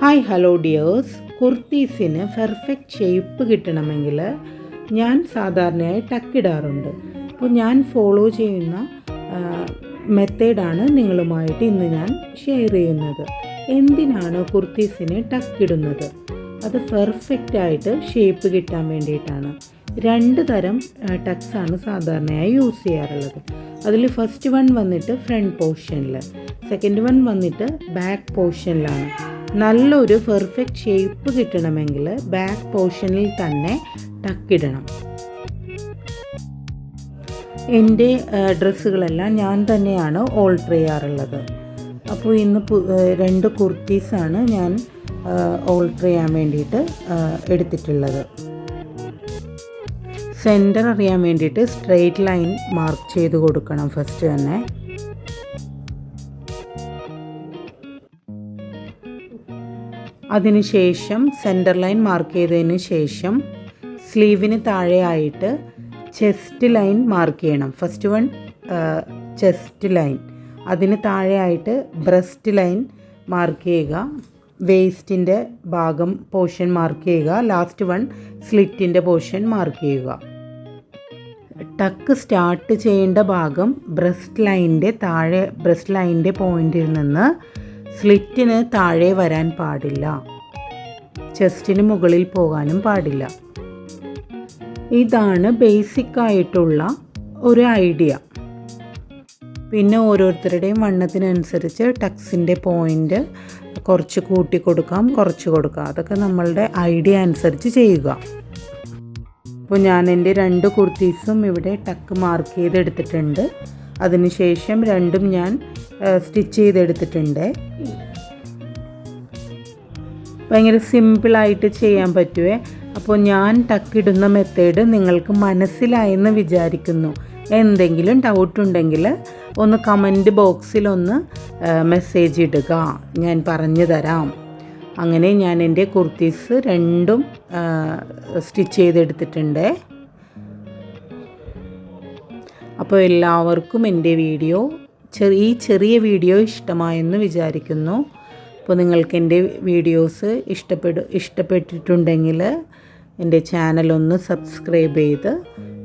Hi hello dears കുർത്തീസിന് perfect shape കിട്ടണമെങ്കിൽ ഞാൻ സാധാരണയായി ടക്കിടാറുണ്ട് അപ്പോൾ ഞാൻ ഫോളോ ചെയ്യുന്ന മെത്തേഡാണ് നിങ്ങളുമായിട്ട് ഇന്ന് ഞാൻ ഷെയർ ചെയ്യുന്നത്. എന്തിനാണ് കുർത്തീസിന് ടക്കിടുന്നത് അത് പെർഫെക്റ്റ് ആയിട്ട് ഷേപ്പ് കിട്ടാൻ വേണ്ടിയിട്ടാണ്. രണ്ട് തരം ടക്സാണ് സാധാരണയായി യൂസ് ചെയ്യാറുള്ളത്. അതിൽ ഫസ്റ്റ് വൺ വന്നിട്ട് ഫ്രണ്ട് പോർഷനിൽ സെക്കൻഡ് വൺ വന്നിട്ട് ബാക്ക് പോർഷനിലാണ് നല്ലൊരു പെർഫെക്റ്റ് ഷേപ്പ് കിട്ടണമെങ്കിൽ ബാക്ക് പോർഷനിൽ തന്നെ ടക്കിടണം എന്റെ ഡ്രസ്സുകളെല്ലാം ഞാൻ തന്നെയാണ് ഓൾട്ടർ ചെയ്യാറുള്ളത്. അപ്പോൾ ഇന്ന് രണ്ട് കുർത്തീസാണ് ഞാൻ ഓൾട്ടർ ചെയ്യാൻ വേണ്ടിയിട്ട് എടുത്തിട്ടുള്ളത്. സെന്റർ അറിയാൻ വേണ്ടിയിട്ട് സ്ട്രെയിറ്റ് ലൈൻ മാർക്ക് ചെയ്ത് കൊടുക്കണം ഫസ്റ്റ് തന്നെ. അതിനുശേഷം സെന്റർ ലൈൻ മാർക്ക് ചെയ്തതിന് ശേഷം സ്ലീവിന് താഴെയായിട്ട് ചെസ്റ്റ് ലൈൻ മാർക്ക് ചെയ്യണം. ഫസ്റ്റ് വൺ ചെസ്റ്റ് ലൈൻ അതിന് താഴെയായിട്ട് ബ്രസ്റ്റ് ലൈൻ മാർക്ക് ചെയ്യുക. വേസ്റ്റിന്റെ ഭാഗം പോർഷൻ മാർക്ക് ചെയ്യുക. ലാസ്റ്റ് വൺ സ്ലിറ്റിന്റെ പോർഷൻ മാർക്ക് ചെയ്യുക. ടക്ക് സ്റ്റാർട്ട് ചെയ്യേണ്ട ഭാഗം ബ്രസ്റ്റ് ലൈനിന്റെ താഴെ ബ്രസ്റ്റ് ലൈനിന്റെ പോയിന്റിൽ നിന്ന് സ്ലിറ്റിന് താഴെ വരാൻ പാടില്ല. ചെസ്റ്റിന് മുകളിൽ പോകാനും പാടില്ല. ഇതാണ് ബേസിക് ആയിട്ടുള്ള ഒരു ഐഡിയ. പിന്നെ ഓരോരുത്തരുടെയും വണ്ണത്തിനനുസരിച്ച് ടക്സിന്റെ പോയിന്റ് കുറച്ച് കൂട്ടി കൊടുക്കാം കുറച്ച് കൊടുക്കാം. അതൊക്കെ നമ്മളുടെ ഐഡിയ അനുസരിച്ച് ചെയ്യുക. അപ്പോൾ ഞാൻ എന്റെ രണ്ട് കുർത്തീസും ഇവിടെ ടക്ക് മാർക്ക് ചെയ്തെടുത്തിട്ടുണ്ട്. അതിനുശേഷം രണ്ടും ഞാൻ സ്റ്റിച്ച് ചെയ്തെടുത്തിട്ടുണ്ട്. ഭയങ്കര സിമ്പിളായിട്ട് ചെയ്യാൻ പറ്റുമേ അപ്പോൾ ഞാൻ ടക്കിടുന്ന മെത്തേഡ് നിങ്ങൾക്ക് മനസ്സിലായെന്ന് വിചാരിക്കുന്നു. എന്തെങ്കിലും ഡൗട്ട് ഉണ്ടെങ്കിൽ ഒന്ന് കമന്റ് ബോക്സിലൊന്ന് മെസ്സേജ് ഇടുക. ഞാൻ പറഞ്ഞു തരാം. അങ്ങനെ ഞാൻ എന്റെ കുർത്തീസ് രണ്ടും സ്റ്റിച്ച് ചെയ്തെടുത്തിട്ടുണ്ട്. അപ്പോൾ എല്ലാവർക്കും എന്റെ വീഡിയോ ചെറിയ ഈ ചെറിയ വീഡിയോ ഇഷ്ടമായെന്ന് വിചാരിക്കുന്നു. അപ്പോൾ നിങ്ങൾക്ക് എന്റെ വീഡിയോസ് ഇഷ്ടപ്പെടു ഇഷ്ടപ്പെട്ടിട്ടുണ്ടെങ്കിൽ എന്റെ ചാനലൊന്ന് സബ്സ്ക്രൈബ് ചെയ്ത്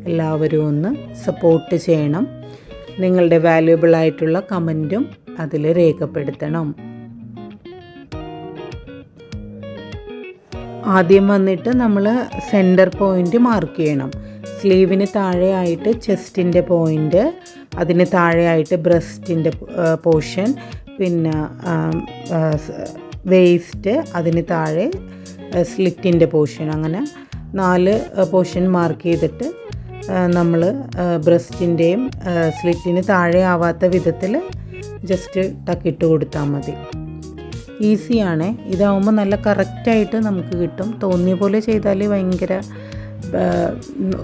എല്ലാവരും ഒന്ന് സപ്പോർട്ട് ചെയ്യണം. നിങ്ങളുടെ വാല്യുബിൾ ആയിട്ടുള്ള കമന്റും അതിൽ രേഖപ്പെടുത്തണം. ആദ്യം വന്നിട്ട് നമ്മൾ സെന്റർ പോയിന്റ് മാർക്ക് ചെയ്യണം. സ്ലീവിന് താഴെയായിട്ട് ചെസ്റ്റിന്റെ പോയിന്റ് അതിന് താഴെയായിട്ട് ബ്രസ്റ്റിന്റെ പോർഷൻ പിന്നെ വേസ്റ്റ് അതിന് താഴെ സ്ലിറ്റിന്റെ പോർഷൻ. അങ്ങനെ നാല് പോർഷൻ മാർക്ക് ചെയ്തിട്ട് നമ്മൾ ബ്രസ്റ്റിന്റെയും സ്ലിറ്റിന് താഴെ ആവാത്ത വിധത്തിൽ ജസ്റ്റ് ടക്കിട്ട് കൊടുത്താൽ മതി. ഈസിയാണ്. ഇതാവുമ്പോൾ നല്ല കറക്റ്റായിട്ട് നമുക്ക് കിട്ടും. തോന്നിയ പോലെ ചെയ്താൽ ഭയങ്കര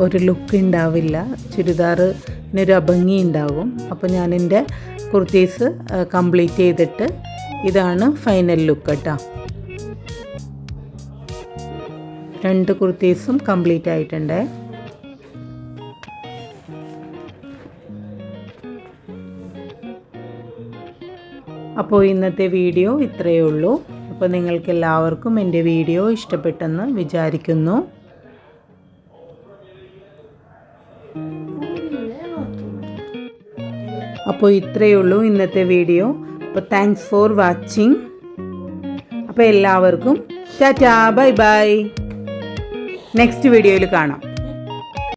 ഒരു ലുക്ക് ഉണ്ടാവില്ല ചുരിദാറിനൊരു അഭംഗി ഉണ്ടാവും അപ്പോൾ ഞാൻ എന്റെ കുർത്തീസ് കംപ്ലീറ്റ് ചെയ്തിട്ട് ഇതാണ് ഫൈനൽ ലുക്ക് കേട്ടോ രണ്ട് കുർത്തീസും കംപ്ലീറ്റ് ആയിട്ടുണ്ട്. അപ്പോൾ ഇന്നത്തെ വീഡിയോ ഇത്രയേ ഉള്ളൂ. അപ്പോൾ നിങ്ങൾക്ക് എല്ലാവർക്കും എന്റെ വീഡിയോ ഇഷ്ടപ്പെട്ടെന്ന് വിചാരിക്കുന്നു. അപ്പോൾ ഇത്രയേ ഉള്ളൂ ഇന്നത്തെ വീഡിയോ. അപ്പോൾ താങ്ക്സ് ഫോർ വാച്ചിങ് അപ്പോൾ എല്ലാവർക്കും ടാറ്റാ ബൈ ബൈ. നെക്സ്റ്റ് വീഡിയോയിൽ കാണാം.